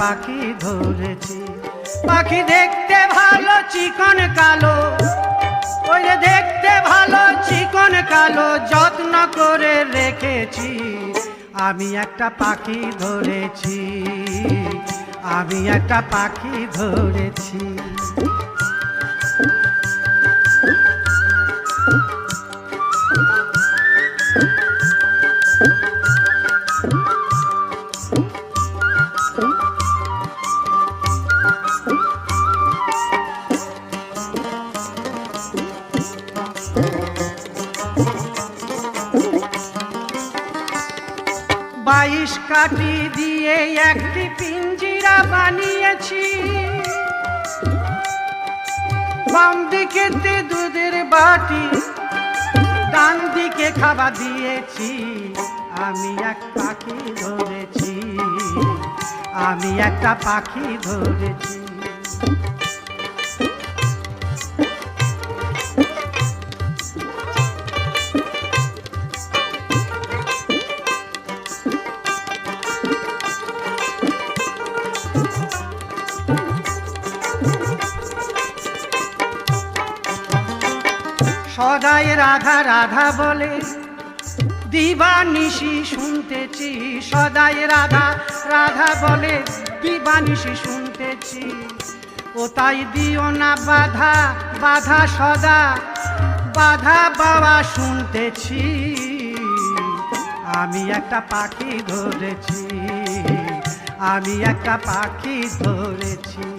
পাখি ধরেছি। পাখি দেখতে ভালো, চিকন, কালো। ওই যে দেখতে ভালো, চিকন, কালো, যত্ন করে রেখেছি। আমি একটা পাখি ধরেছি। আমি একটা পাখি ধরেছি। বাইশ কাটি দিয়ে একটি পিঞ্জিরা বানিয়েছি। বাম দিকেতে দুধের বাটি, ডান দিকে খাবার দিয়েছি। আমি এক পাখি ধরেছি, আমি একটা পাখি ধরেছি। সদাই রাধা রাধা বলে। দিবা নিশি শুনতেছি, সদাই রাধা রাধা বলে। দিবা নিশি শুনতেছি ও তাই দিও না বাধা? বাধা সদা, বাধা বাবা শুনতেছি। আমি একটা পাখি ধরেছি, আমি একটা পাখি ধরেছি।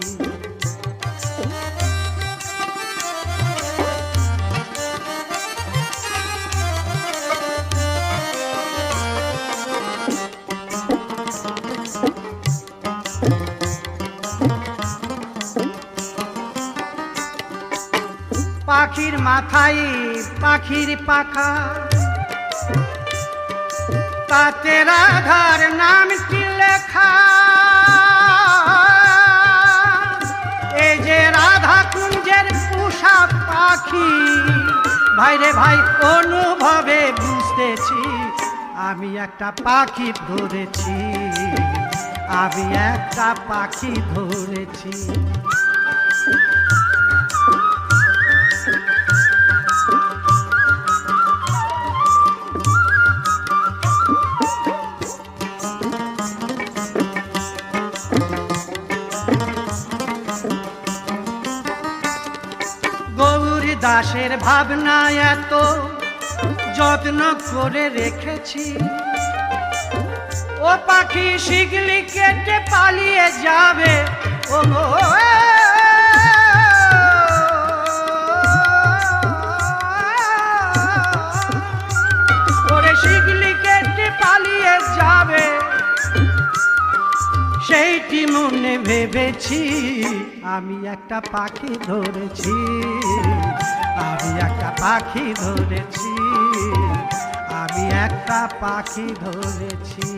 পাখির মাথায় পাখির পাখা। তাতে রাধার নাম নামটি লেখা? এই যে রাধা কুঞ্জের পুষা পাখি ভাইরে ভাই, অনুভবে বুঝতেছি, আমি একটা পাখি ধরেছি, আমি একটা পাখি ধরেছি। দাসের ভাবনা এত যত্ন করে রেখেছি। ও পাখি শিগলি কেটে পালিয়ে যাবে। ও ওরে শিগলি কেটে পালিয়ে যাবে। সেইটি মনে ভেবেছি, আমি একটা পাখি ধরেছি, আমি একটা পাখি ধরেছি, আমি একটা পাখি ধরেছি।